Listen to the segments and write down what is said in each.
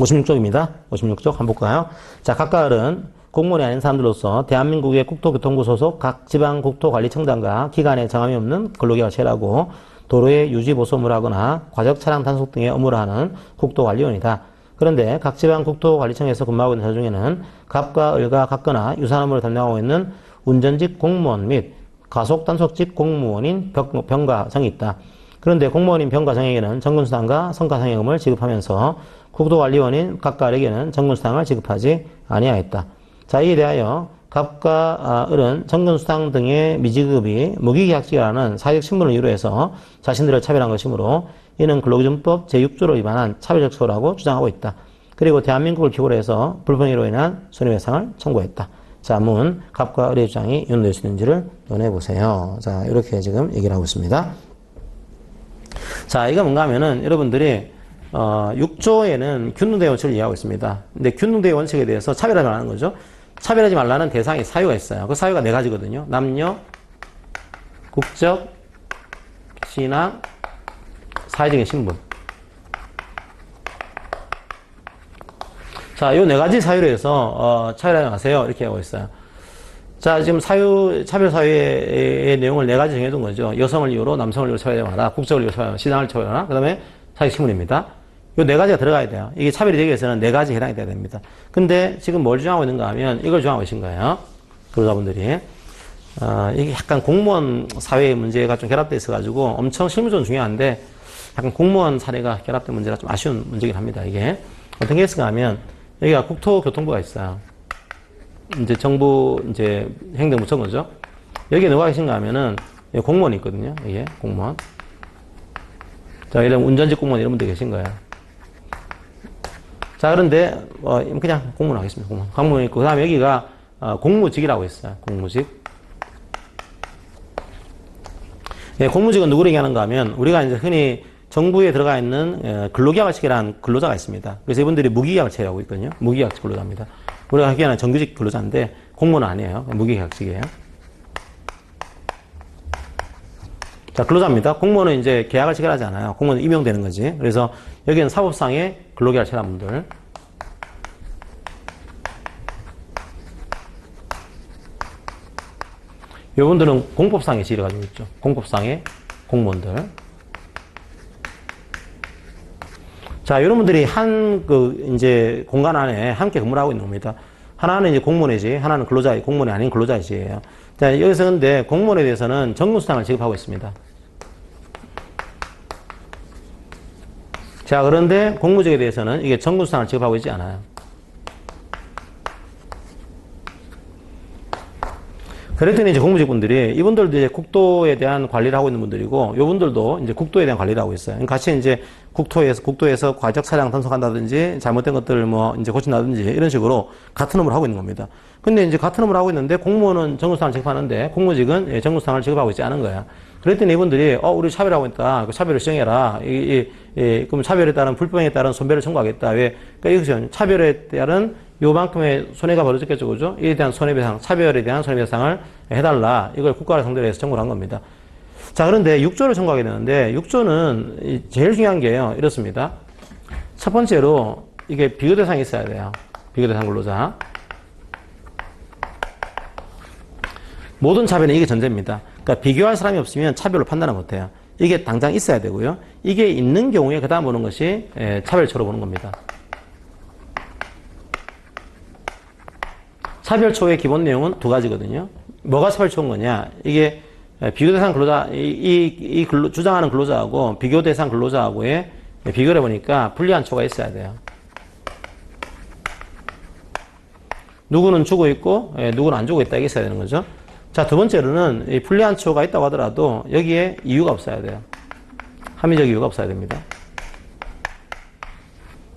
56쪽입니다. 56쪽 한번 볼까요? 자, 각가을은 공무원이 아닌 사람들로서 대한민국의 국토교통부 소속 각 지방 국토관리청장과 기관에 정함이 없는 근로계약체라고 도로의 유지 보수업무를 하거나 과적 차량 단속 등의 업무를 하는 국토관리원이다. 그런데 각 지방 국토관리청에서 근무하고 있는 자 중에는 갑과 을과 같거나 유사한 업무를 담당하고 있는 운전직 공무원 및 가속 단속직 공무원인 병- 병가정이 있다. 그런데 공무원인 병가정에게는 정근수당과 성과상여금을 지급하면서 국토관리원인 각가에게는 정근수당을 지급하지 아니하였다. 자, 이에 대하여 갑과 아, 을은 정근수당 등의 미지급이 무기계약직이라는 사회적 신분을 이유로 해서 자신들을 차별한 것이므로 이는 근로기준법 제6조를 위반한 차별적 처우라고 주장하고 있다. 그리고 대한민국을 기고로 해서 불평으로 인한 손해배상을 청구했다. 자, 문 갑과 을의 주장이 이용될 수 있는지를 논해 보세요. 자, 이렇게 지금 얘기를 하고 있습니다. 자, 이거 뭔가 하면은 여러분들이 어, 6조에는 균등대 원칙을 이해하고 있습니다. 근데 균등대 원칙에 대해서 차별하지 말라는 거죠. 차별하지 말라는 대상이 사유가 있어요. 그 사유가 네 가지거든요. 남녀, 국적, 신앙, 사회적인 신분. 자, 요 네 가지 사유로 해서 어, 차별하지 마세요. 이렇게 하고 있어요. 자, 지금 사유, 차별 사유의 내용을 네 가지 정해둔 거죠. 여성을 이유로, 남성을 이유로 차별하지 마라. 국적을 이유로 차별하지 마라. 신앙을 차별하라. 그 다음에 사회적 신분입니다. 요 네 가지가 들어가야 돼요. 이게 차별이 되기 위해서는 네 가지 해당이 돼야 됩니다. 근데 지금 뭘 주장하고 있는가 하면 이걸 주장하고 계신 거예요. 근로자분들이. 어, 이게 약간 공무원 사회의 문제가 좀 결합돼 있어가지고 엄청 실무적으로 중요한데 약간 공무원 사례가 결합된 문제라 좀 아쉬운 문제긴 합니다. 이게. 어떤 케이스가 하면 여기가 국토교통부가 있어요. 이제 정부 이제 행정부처 거죠. 여기에 누가 계신가 하면은 공무원이 있거든요. 이게 공무원. 자, 이런 운전직 공무원 이런 분들 계신 거예요. 자, 그런데 어, 그냥 공무원 하겠습니다. 공무원. 공무원 있고 그 다음에 여기가 어, 공무직이라고 있어요. 공무직. 예, 공무직은 누구를 얘기하는가 하면 우리가 이제 흔히 정부에 들어가 있는 예, 근로계약직이라는 근로자가 있습니다. 그래서 이분들이 무기계약을 체하고 있거든요. 무기계약직 근로자입니다. 우리가 하기에는 정규직 근로자인데 공무원은 아니에요. 무기계약직이에요. 자, 근로자입니다. 공무원은 이제 계약을 체결하지 않아요. 공무원은 임용되는 거지. 그래서 여기는 사법상의 근로계약을 체결한 분들. 이분들은 공법상의 지위를 가지고 있죠. 공법상의 공무원들. 자, 이런 분들이 한, 그, 이제, 공간 안에 함께 근무를 하고 있는 겁니다. 하나는 이제 공무원이지, 하나는 근로자, 공무원이 아닌 근로자이지예요. 자, 여기서 근데 공무원에 대해서는 정근수당을 지급하고 있습니다. 자, 그런데 공무직에 대해서는 이게 정근수당을 지급하고 있지 않아요. 그랬더니 이제 공무직 분들이 이분들도 이제 국도에 대한 관리를 하고 있는 분들이고 이분들도 이제 국도에 대한 관리를 하고 있어요. 같이 이제 국토에서 국도에서 과적 차량 단속한다든지 잘못된 것들을 뭐 이제 고친다든지 이런 식으로 같은 업무를 하고 있는 겁니다. 근데 이제 같은 업무를 하고 있는데 공무원은 정부상을 지급하는데 공무직은 예, 정부상을 지급하고 있지 않은 거야. 그랬더니 이분들이 어 우리 차별하고 있다. 그 차별을 시정해라. 이, 이, 이, 그럼 차별에 따른 불법에 따른 손배를 청구하겠다. 왜? 그러니까 여기서 차별에 따른 요만큼의 손해가 벌어졌겠죠, 그죠? 이에 대한 손해배상, 차별에 대한 손해배상을 해달라. 이걸 국가를 상대로 해서 청구를 한 겁니다. 자, 그런데 6조를 청구하게 되는데, 6조는 제일 중요한 게요, 이렇습니다. 첫 번째로, 이게 비교 대상이 있어야 돼요. 비교 대상 근로자. 모든 차별은 이게 전제입니다. 그러니까 비교할 사람이 없으면 차별로 판단을 못 해요. 이게 당장 있어야 되고요. 이게 있는 경우에 그 다음 보는 것이 예, 차별초로 보는 겁니다. 차별초의 기본 내용은 두 가지거든요. 뭐가 차별초인 거냐? 이게 비교 대상 근로자, 이, 이, 이 근로, 주장하는 근로자하고 비교 대상 근로자하고의 비교를 해보니까 불리한 초가 있어야 돼요. 누구는 주고 있고, 예, 누구는 안 주고 있다. 이게 있어야 되는 거죠. 자, 두 번째로는 이 불리한 초가 있다고 하더라도 여기에 이유가 없어야 돼요. 합리적 이유가 없어야 됩니다.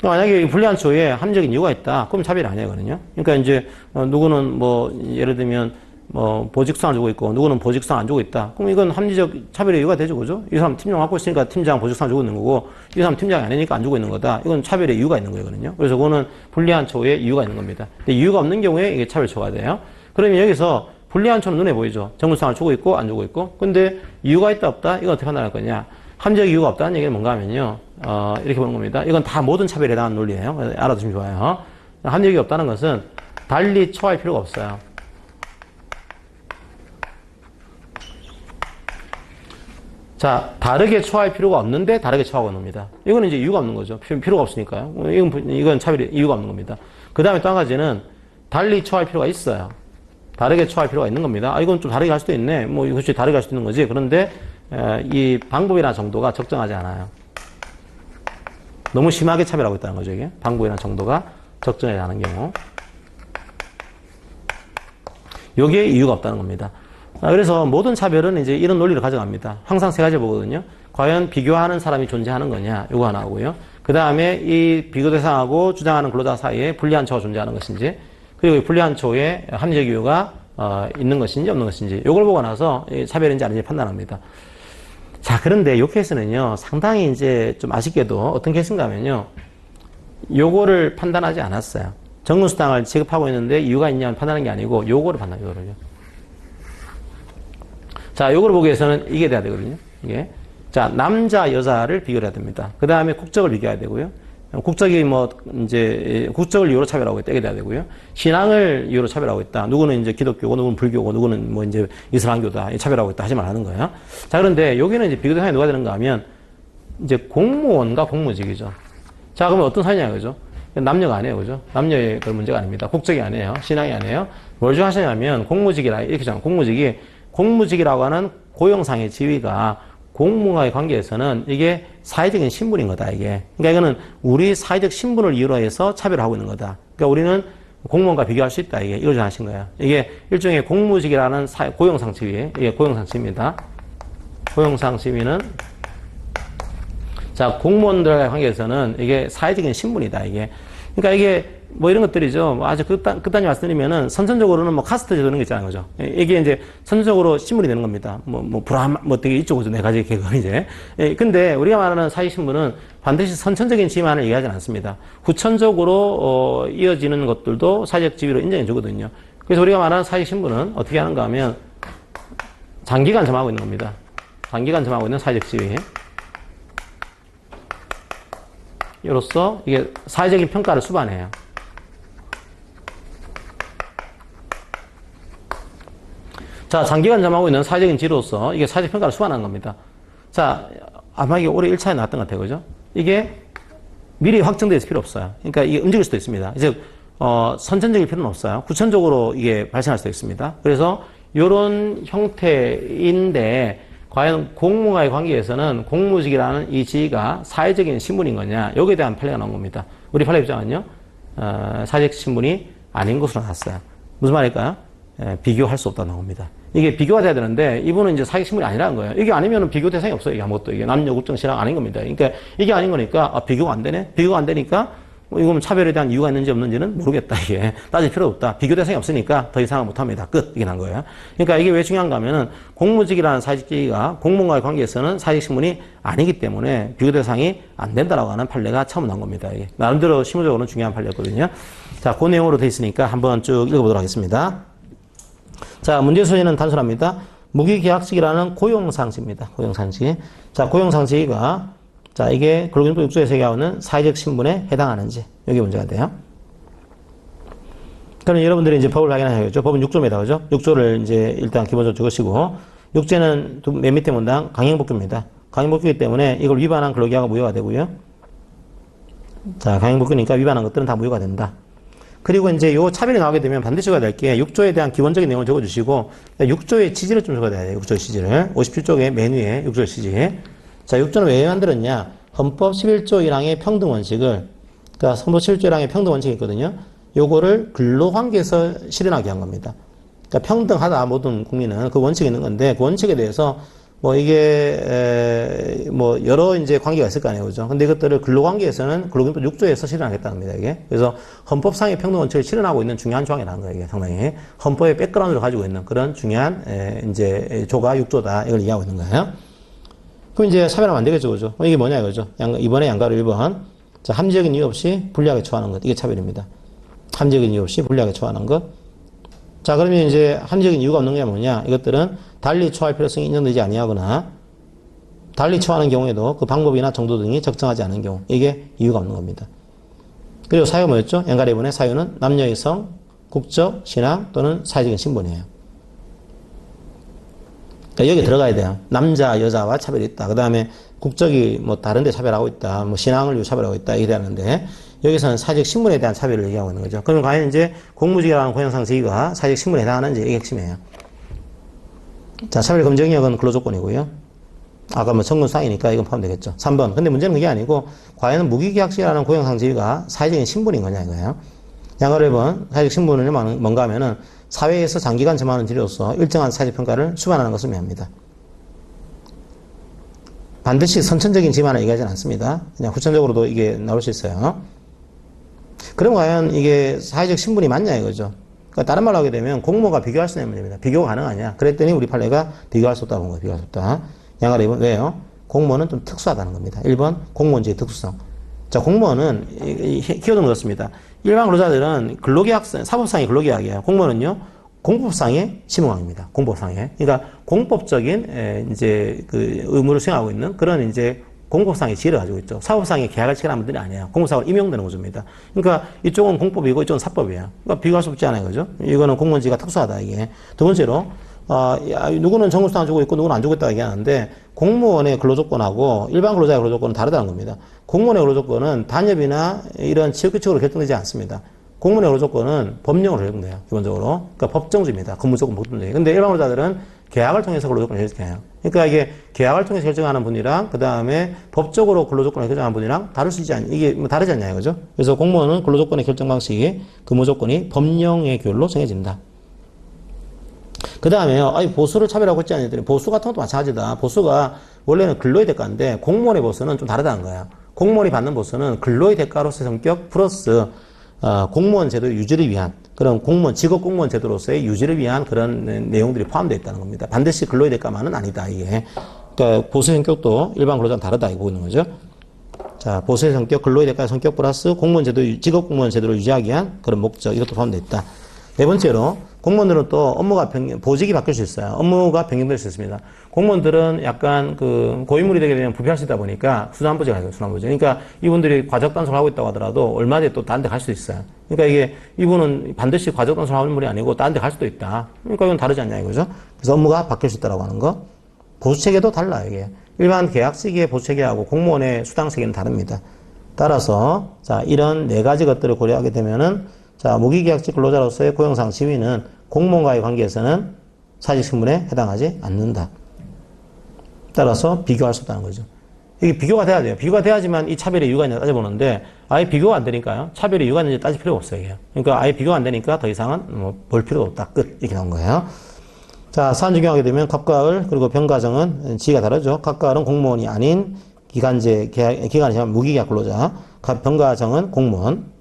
만약에 불리한 초에 합리적인 이유가 있다. 그럼 차별이 아니거든요. 그러니까 이제 어, 누구는 뭐 예를 들면 뭐 보직수당을 주고 있고 누구는 보직수당 안 주고 있다. 그럼 이건 합리적 차별의 이유가 되죠, 그죠? 이 사람 팀장 맡고 있으니까 팀장 보직수당 주고 있는 거고 이 사람 팀장이 아니니까 안 주고 있는 거다. 이건 차별의 이유가 있는 거거든요. 그래서 그거는 불리한 초에 이유가 있는 겁니다. 근데 이유가 없는 경우에 이게 차별 초가 돼요. 그러면 여기서 불리한 초는 눈에 보이죠. 정부수당을 주고 있고 안 주고 있고. 근데 이유가 있다 없다? 이건 어떻게 판단할 거냐? 합리적 이유가 없다는 얘기는 뭔가 하면요. 어, 이렇게 보는 겁니다. 이건 다 모든 차별에 해당하는 논리예요. 알아두시면 좋아요. 합력이 없다는 것은 달리 처할 필요가 없어요. 자, 다르게 처할 필요가 없는데 다르게 처하고 겁니다. 이거는 이제 이유가 없는 거죠. 필- 필요가 없으니까요. 이건, 이건 차별이 이유가 없는 겁니다. 그 다음에 또 한 가지는 달리 처할 필요가 있어요. 다르게 처할 필요가 있는 겁니다. 아, 이건 좀 다르게 할 수도 있네. 뭐, 이것이 다르게 할 수도 있는 거지. 그런데, 에, 이 방법이나 정도가 적정하지 않아요. 너무 심하게 차별하고 있다는 거죠, 이게. 방법이나 정도가 적정하지 않은 경우. 요게 이유가 없다는 겁니다. 아, 그래서 모든 차별은 이제 이런 논리를 가져갑니다. 항상 세 가지 보거든요. 과연 비교하는 사람이 존재하는 거냐, 요거 하나 하고요. 그 다음에 이 비교 대상하고 주장하는 근로자 사이에 불리한 처가 존재하는 것인지, 그리고 이 불리한 처의 합리적 이유가 어, 있는 것인지 없는 것인지, 요걸 보고 나서 이 차별인지 아닌지 판단합니다. 자, 그런데 요 케이스는요, 상당히 이제 좀 아쉽게도 어떤 케이스인가 하면요, 요거를 판단하지 않았어요. 정근수당을 지급하고 있는데 이유가 있냐면 판단하는 게 아니고 요거를 판단, 요거를요. 자, 요거를 보기 위해서는 이게 돼야 되거든요. 이게. 자, 남자, 여자를 비교를 해야 됩니다. 그 다음에 국적을 비교해야 되고요. 국적이 뭐, 이제, 국적을 이유로 차별하고 있다. 이게 돼야 되고요. 신앙을 이유로 차별하고 있다. 누구는 이제 기독교고, 누구는 불교고, 누구는 뭐 이제 이슬람교다. 차별하고 있다. 하지 말라는 거예요. 자, 그런데 여기는 이제 비교 대상이 누가 되는가 하면, 이제 공무원과 공무직이죠. 자, 그러면 어떤 사이냐, 그죠? 남녀가 아니에요, 그죠? 남녀의 그 문제가 아닙니다. 국적이 아니에요. 신앙이 아니에요. 뭘 주하시냐면, 공무직이라, 이렇게 잖아 공무직이, 공무직이라고 하는 고용상의 지위가 공무와의 관계에서는 이게 사회적인 신분인 거다, 이게. 그러니까 이거는 우리 사회적 신분을 이유로 해서 차별하고 있는 거다. 그러니까 우리는 공무원과 비교할 수 있다, 이게. 이걸 하신 거예요. 이게 일종의 공무직이라는 사, 고용상 지위, 이게 고용상 지위입니다. 고용상 지위는 자, 공무원들과의 관계에서는 이게 사회적인 신분이다, 이게. 그러니까 이게 뭐 이런 것들이죠. 뭐 아주 끝단, 끝단히 말씀드리면은 선천적으로는 뭐 카스트 이런 게 있잖아요. 그죠? 이게 이제 선천적으로 신분이 되는 겁니다. 뭐, 뭐, 브라హ, 뭐 되게 이쪽으로 네 가지 계급은 이제. 예, 근데 우리가 말하는 사회신분은 반드시 선천적인 지위만을 얘기하지 않습니다. 후천적으로, 어, 이어지는 것들도 사회적 지위로 인정해 주거든요. 그래서 우리가 말하는 사회신분은 어떻게 하는가 하면 장기간 점하고 있는 겁니다. 장기간 점하고 있는 사회적 지위. 이로써 이게 사회적인 평가를 수반해요. 자, 장기간 점하고 있는 사회적인 지로서 이게 사회적 평가를 수반하는 겁니다. 자, 아마 이게 올해 1차에 나왔던 것 같아요. 그죠? 이게 미리 확정되어 있을 필요 없어요. 그러니까 이게 움직일 수도 있습니다. 즉, 어, 선천적일 필요는 없어요. 구천적으로 이게 발생할 수도 있습니다. 그래서 이런 형태인데 과연 공무와의 관계에서는 공무직이라는 이 지위가 사회적인 신분인 거냐 여기에 대한 판례가 나온 겁니다. 우리 판례 입장은요 어, 사회적 신분이 아닌 것으로 나왔어요. 무슨 말일까요? 예, 비교할 수 없다는 겁니다. 이게 비교가 돼야 되는데 이분은 이제 사회적 신분이 아니라는 거예요. 이게 아니면 비교 대상이 없어요. 이게 아무것도 이게 남녀 국정 신앙 아닌 겁니다. 그러니까 이게 아닌 거니까 아, 비교가 안 되네. 비교가 안 되니까 뭐 이거는 차별에 대한 이유가 있는지 없는지는 모르겠다, 이게. 따질 필요 없다. 비교 대상이 없으니까 더 이상은 못합니다. 끝. 이게 난 거예요. 그러니까 이게 왜 중요한가 하면은 공무직이라는 사직지위가 공무원과의 관계에서는 사직신분이 아니기 때문에 비교 대상이 안 된다라고 하는 판례가 처음 나온 겁니다. 이게. 나름대로 실무적으로는 중요한 판례였거든요. 자, 그 내용으로 돼 있으니까 한번 쭉 읽어보도록 하겠습니다. 자, 문제 소지는 단순합니다. 무기계약직이라는 고용상직입니다. 고용상직. 자, 고용상직이가 자, 이게 근로기준법 6조에 새겨오는 사회적 신분에 해당하는지 이게 문제가 돼요. 그럼 여러분들이 이제 법을 확인하셔야겠죠. 법은 6조입니다. 그죠? 6조를 이제 일단 기본적으로 적으시고 6제는 맨 밑에 문당 강행복규입니다. 강행복규이기 때문에 이걸 위반한 근로기하가 무효가 되고요. 자, 강행복규니까 위반한 것들은 다 무효가 된다. 그리고 이제 요 차별이 나오게 되면 반드시 적어야 될 게 6조에 대한 기본적인 내용을 적어주시고 6조의 취지를 좀 적어야 돼요. 6조의 취지를. 57쪽의 맨 위에 6조의 취지. 자, 6조는 왜 만들었냐? 헌법 11조 1항의 평등 원칙을, 그러니까 헌법 11조 1항의 평등 원칙이 있거든요. 요거를 근로관계에서 실현하게 한 겁니다. 그러니까 평등하다, 모든 국민은 그 원칙이 있는 건데, 그 원칙에 대해서 뭐 이게, 에, 뭐 여러 이제 관계가 있을 거 아니에요. 그죠? 근데 이것들을 근로관계에서는 근로기준법 6조에서 실현하겠다는 겁니다, 이게. 그래서 헌법상의 평등 원칙을 실현하고 있는 중요한 조항이라는 거예요, 이게 상당히. 헌법의 백그라운드를 가지고 있는 그런 중요한, 에, 이제 조가 6조다. 이걸 이해하고 있는 거예요. 그럼 이제 차별하면 안 되겠죠, 그죠? 이게 뭐냐, 이거죠? 양, 이번에 양가로 1번. 자, 합리적인 이유 없이 불리하게 처하는 것. 이게 차별입니다. 합리적인 이유 없이 불리하게 처하는 것. 자, 그러면 이제 합리적인 이유가 없는 게 뭐냐? 이것들은 달리 처할 필요성이 인정되지 아니하거나, 달리 처하는 경우에도 그 방법이나 정도 등이 적정하지 않은 경우 이게 이유가 없는 겁니다. 그리고 사유 뭐였죠? 연가대본의 사유는 남녀의 성, 국적, 신앙 또는 사회적인 신분이에요. 그러니까 여기 들어가야 돼요. 남자, 여자와 차별이 있다. 그 다음에 국적이 뭐 다른 데 차별하고 있다. 뭐 신앙을 위해 차별하고 있다. 이게 되는데 여기서는 사회적 신분에 대한 차별을 얘기하고 있는 거죠. 그러면 과연 이제 공무직이라는 고용상 지위가 사회적 신분에 해당하는지 이게 핵심이에요. 자, 차별 검증력은 근로조건이고요. 아까 뭐 청근상이니까 이건 포함되겠죠. 3번. 근데 문제는 그게 아니고, 과연 무기계약직이라는 고용상 지위가 사회적인 신분인 거냐 이거예요. 양어를 1번, 사회적 신분은 뭔가 하면은, 사회에서 장기간 점하는 지로서 일정한 사회적 평가를 수반하는 것을 의미합니다. 반드시 선천적인 지만을 얘기하지는 않습니다. 그냥 후천적으로도 이게 나올 수 있어요. 그럼 과연 이게 사회적 신분이 맞냐 이거죠. 그러니까 다른 말로 하게 되면 공모가 비교할 수 있는 문제입니다. 비교가 가능하냐. 그랬더니 우리 판례가 비교할 수 없다고 본 거예요. 비교할 수 없다. 양아래 2번 왜요? 공무원은 좀 특수하다는 겁니다. 1번 공무원직의 특수성. 자, 공무원은 키워드는 그렇습니다. 일반 근로자들은 근로계약서, 사법상의 근로계약이에요. 공무원은요, 공법상의 심의왕입니다. 공법상의. 그러니까 공법적인 에, 이제 그 의무를 수행하고 있는 그런 이제 공법상의 지혜를 가지고 있죠. 사법상의 계약을 체결한 분들이 아니에요. 공법상으로 임용되는 구조입니다. 그러니까 이쪽은 공법이고 이쪽은 사법이에요. 그러니까 비교할 수 없지 않아요. 그죠? 이거는 공무원지가 특수하다, 이게. 두 번째로, 어, 야, 누구는 정규수당 주고 있고 누구는 안 주고 있다고 얘기하는데 공무원의 근로조건하고 일반 근로자의 근로조건은 다르다는 겁니다. 공무원의 근로조건은 단협이나 이런 지역규칙으로 결정되지 않습니다. 공무원의 근로조건은 법령으로 결정돼요. 기본적으로. 그러니까 법정주입니다. 근무조건 법정주의. 근데 일반 근로자들은 계약을 통해서 근로조건을 결정해요. 그러니까 이게 계약을 통해서 결정하는 분이랑 그 다음에 법적으로 근로조건을 결정하는 분이랑 다를 수 있지 않, 이게 뭐 다르지 않냐 이거죠. 그래서 공무원은 근로조건의 결정 방식이 근무조건이 법령의 규율로 정해진다. 그 다음에요. 아니, 보수를 차별하고 있지 않니 보수 같은 것도 마찬가지다. 보수가 원래는 근로의 대가인데 공무원의 보수는 좀 다르다는 거야. 공무원이 받는 보수는 근로의 대가로서의 성격 플러스 어, 공무원 제도 유지를 위한 그런 공무원 직업 공무원 제도로서의 유지를 위한 그런 내용들이 포함되어 있다는 겁니다. 반드시 근로의 대가만은 아니다 이게. 그러니까 보수의 성격도 일반 근로자는 다르다 이거 보는 거죠. 자, 보수의 성격, 근로의 대가의 성격 플러스 공무원 제도, 직업 공무원 제도를 유지하기 위한 그런 목적 이것도 포함되어 있다. 네 번째로 공무원들은 또 업무가 변경, 보직이 바뀔 수 있어요. 업무가 변경될 수 있습니다. 공무원들은 약간 그 고인물이 되게 되면 부패할 수 있다 보니까 순환보직 하죠, 순환보직. 그러니까 이분들이 과적 단속을 하고 있다고 하더라도 얼마 뒤에 또 다른 데 갈 수도 있어요. 그러니까 이게 이분은 반드시 과적 단속을 하는 분이 아니고 다른 데 갈 수도 있다. 그러니까 이건 다르지 않냐 이거죠. 그래서 업무가 바뀔 수 있다고 하는 거. 보수체계도 달라요, 이게. 일반 계약직의 보수체계하고 공무원의 수당체계는 다릅니다. 따라서, 자, 이런 네 가지 것들을 고려하게 되면은, 자, 무기계약직 근로자로서의 고용상 지위는 공무원과의 관계에서는 사직신분에 해당하지 않는다. 따라서 비교할 수 없다는 거죠. 이게 비교가 돼야 돼요. 비교가 돼야지만 이 차별의 이유가 있는지 따져보는데, 아예 비교가 안 되니까요. 차별의 이유가 있는지 따질 필요가 없어요. 그러니까 아예 비교가 안 되니까 더 이상은 뭐 볼 필요가 없다. 끝. 이렇게 나온 거예요. 자, 사안 적용하게 되면 갑가을 그리고 병가정은 지위가 다르죠. 갑가을은 공무원이 아닌 기간제 계약, 기간이 지나면 무기계약 근로자. 갑- 병가정은 공무원.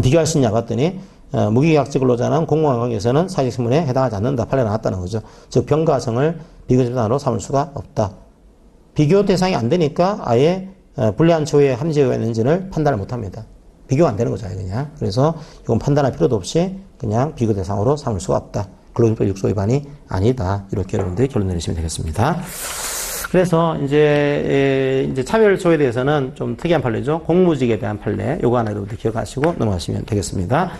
비교할 수 있냐 봤더니 어, 무기계약직 근로자는 공무원 관계에서는 사직신분에 해당하지 않는다. 판례가 나왔다는 거죠. 즉 병가정을 비교집단으로 삼을 수가 없다. 비교 대상이 안 되니까 아예 어, 불리한 처우에 함재가 있는지를 판단을 못 합니다. 비교가 안 되는 거죠, 그냥. 그래서 이건 판단할 필요도 없이 그냥 비교 대상으로 삼을 수가 없다. 근로기법 6조 위반이 아니다. 이렇게 여러분들이 결론 내리시면 되겠습니다. 그래서 이제 에, 이제 차별조에 대해서는 좀 특이한 판례죠. 공무직에 대한 판례. 요거 하나 여러분들 기억하시고 넘어가시면 되겠습니다.